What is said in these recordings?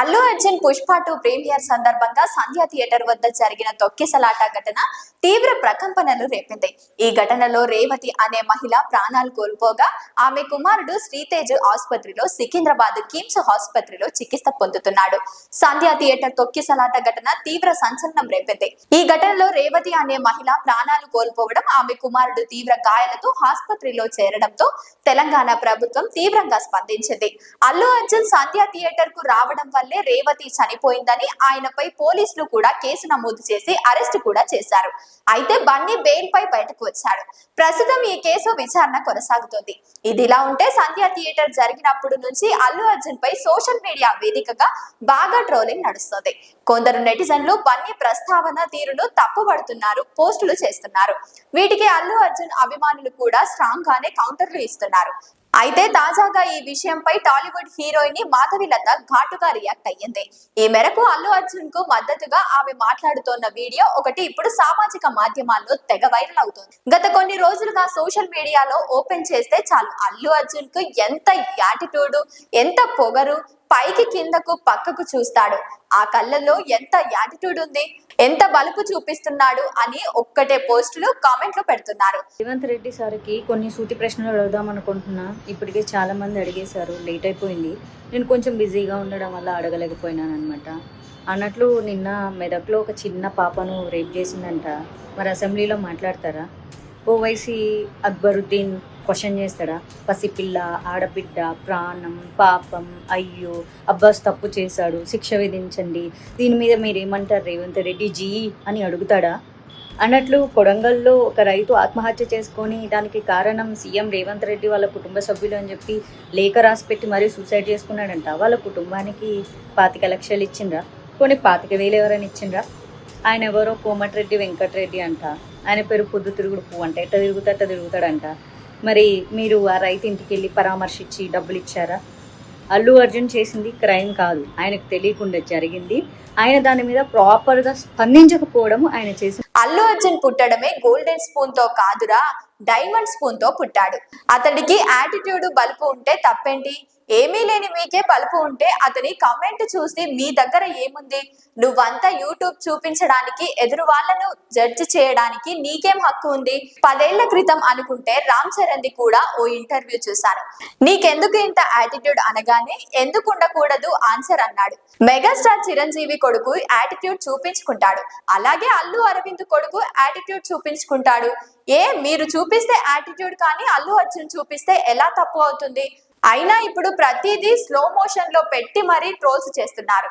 Allu Arjun Pushpa two premiere సందర్భంగా Sandhya theatre వద్ద జరిగిన తొక్కిసలాట ఘటన తీవ్ర ప్రకంపనలు రేపింది. ఈ ఘటనలో రేవతి అనే మహిళ ప్రాణాలు కోల్పోగా ఆమె కుమారుడు శ్రీతేజ్ ఆసుపత్రిలో సికింద్రాబాద్ కిమ్స్ ఆసుపత్రిలో చికిత్స పొందుతున్నాడు. సంధ్యా థియేటర్ తొక్కిసలాట ఘటన తీవ్ర సంచలనం రేపింది. ఈ ఘటనలో రేవతి అనే మహిళ ప్రాణాలు కోల్పోవడం ఆమె కుమారుడు తీవ్ర గాయాలతో ఆసుపత్రిలో చేరడంతో తెలంగాణ ప్రభుత్వం తీవ్రంగా స్పందించింది. అల్లు అర్జున్ సంధ్యా థియేటర్కు రావడం వల్ల రేవతి చనిపోయిందని ఆయనపై పోలీసులు కూడా కేసు నమోదు చేసి అరెస్ట్ కూడా చేశారు. అయితే బన్నీ బెయిల్ పై బయటకు వచ్చాడు. ప్రస్తుతం ఈ కేసు విచారణ కొనసాగుతోంది. ఇదిలా ఉంటే సంధ్యా థియేటర్ జరిగినప్పుడు నుంచి అల్లు అర్జున్ పై సోషల్ మీడియా వేదికగా బాగా ట్రోలింగ్ నడుస్తుంది. కొందరు నెటిజన్లు బన్నీ ప్రస్తావన తీరును తప్పుబడుతున్నారు పోస్టులు చేస్తున్నారు. వీటికి అల్లు అర్జున్ అభిమానులు కూడా స్ట్రాంగ్ గానే కౌంటర్లు ఇస్తున్నారు. అయితే తాజాగా ఈ విషయంపై టాలీవుడ్ హీరోయిన్ మాధవిలత ఘాటుగా రియాక్ట్ అయ్యింది. ఈ మేరకు అల్లు అర్జున్కు మద్దతుగా ఆమె మాట్లాడుతోన్న వీడియో ఒకటి ఇప్పుడు సామాజిక మాధ్యమాల్లో తెగ వైరల్ అవుతోంది. గత కొన్ని రోజులుగా సోషల్ మీడియాలో ఓపెన్ చేస్తే చాలు అల్లు అర్జున్కు ఎంత యాటిట్యూడ్ ఎంత పొగరు పైకి కిందకు పక్కకు చూస్తాడు. ఆ కళ్ళల్లో ఎంత యాటిట్యూడ్ ఉంది ఎంత బలుపు చూపిస్తున్నాడు అని ఒక్కటే పోస్టులు కామెంట్లు పెడుతున్నారు. రేవంత్ రెడ్డి సార్కి కొన్ని సూటి ప్రశ్నలు అడుగుదాం అనుకుంటున్నా. ఇప్పటికే చాలా మంది అడిగేశారు. లేట్ అయిపోయింది. నేను కొంచెం బిజీగా ఉండడం వల్ల అడగలేకపోయినాను అనమాట అన్నట్లు నిన్న మెదక్లో ఒక చిన్న పాపను రేప్ చేసిందంట. మరి అసెంబ్లీలో మాట్లాడతారా? ఓవైసీ అక్బరుద్దీన్ క్వశ్చన్ చేస్తాడా? పసిపిల్ల ఆడబిడ్డ ప్రాణం పాపం అయ్యో అబ్బాస్ తప్పు చేశాడు శిక్ష విధించండి. దీని మీద మీరు ఏమంటారు రేవంత్ రెడ్డి? జీ అని అడుగుతాడా? అన్నట్లు కొడంగల్లో ఒక రైతు ఆత్మహత్య చేసుకొని దానికి కారణం సీఎం రేవంత్ రెడ్డి వాళ్ళ కుటుంబ సభ్యులు అని చెప్పి లేఖ రాసి పెట్టి మరీ సూసైడ్ చేసుకున్నాడంట. వాళ్ళ కుటుంబానికి పాతిక లక్షలు ఇచ్చిండ్రా? కొన్ని పాతిక వేలు ఎవరైనా ఇచ్చిండ్రా? ఆయన ఎవరో కోమటిరెడ్డి వెంకటరెడ్డి అంట. ఆయన పేరు పొద్దు తిరుగుడు పువ్వు అంట. ఎట్ట తిరుగుతా అట్ట తిరుగుతాడంట. మరి మీరు ఆ రైతు ఇంటికి వెళ్ళి పరామర్శించి డబ్బులు ఇచ్చారా అల్లు అర్జున్ చేసింది క్రైమ్ కాదు. ఆయనకు తెలియకుండా జరిగింది. ఆయన దాని మీద ప్రాపర్గా స్పందించకపోవడం ఆయన చేసింది అల్లు అర్జున్ పుట్టడమే గోల్డెన్ స్పూన్తో కాదురా. డైమండ్ స్పూన్తో పుట్టాడు. అతడికి యాటిట్యూడ్ బలుపు ఉంటే తప్పేంటి? ఏమీ లేని మీకే బలుపు ఉంటే అతని కమెంట్ చూసి మీ దగ్గర ఏముంది? నువ్వంతా యూట్యూబ్ చూపించడానికి ఎదురు వాళ్ళను జడ్జి చేయడానికి నీకేం హక్కు ఉంది? పదేళ్ళ క్రితం అనుకుంటే రామ్ చరణ్ ది కూడా ఓ ఇంటర్వ్యూ చూశాను. నీకెందుకు ఇంత యాటిట్యూడ్ అనగానే ఎందుకు ఉండకూడదు? ఆన్సర్ అన్నాడు. మెగాస్టార్ చిరంజీవి కొడుకు యాటిట్యూడ్ చూపించుకుంటాడు. అలాగే అల్లు అరవింద్ కొడుకు యాటిట్యూడ్ చూపించుకుంటాడు. ఏ మీరు చూపిస్తే యాటిట్యూడ్ కానీ అల్లు అర్జున్ చూపిస్తే ఎలా తప్పు అవుతుంది? అయినా ఇప్పుడు ప్రతిదీ స్లో మోషన్లో పెట్టి మరీ ట్రోల్స్ చేస్తున్నారు.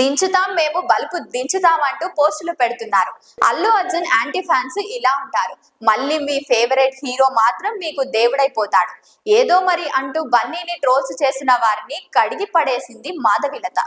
దించుతాం మేము బల్పు దించుతాం అంటూ పోస్టులు పెడుతున్నారు. అల్లు అర్జున్ యాంటీ ఫ్యాన్స్ ఇలా ఉంటారు. మళ్ళీ మీ ఫేవరెట్ హీరో మాత్రం మీకు దేవుడైపోతాడు. ఏదో మరి అంటూ బన్నీని ట్రోల్స్ చేసిన వారిని కడిగి పడేసింది మాధవిలత.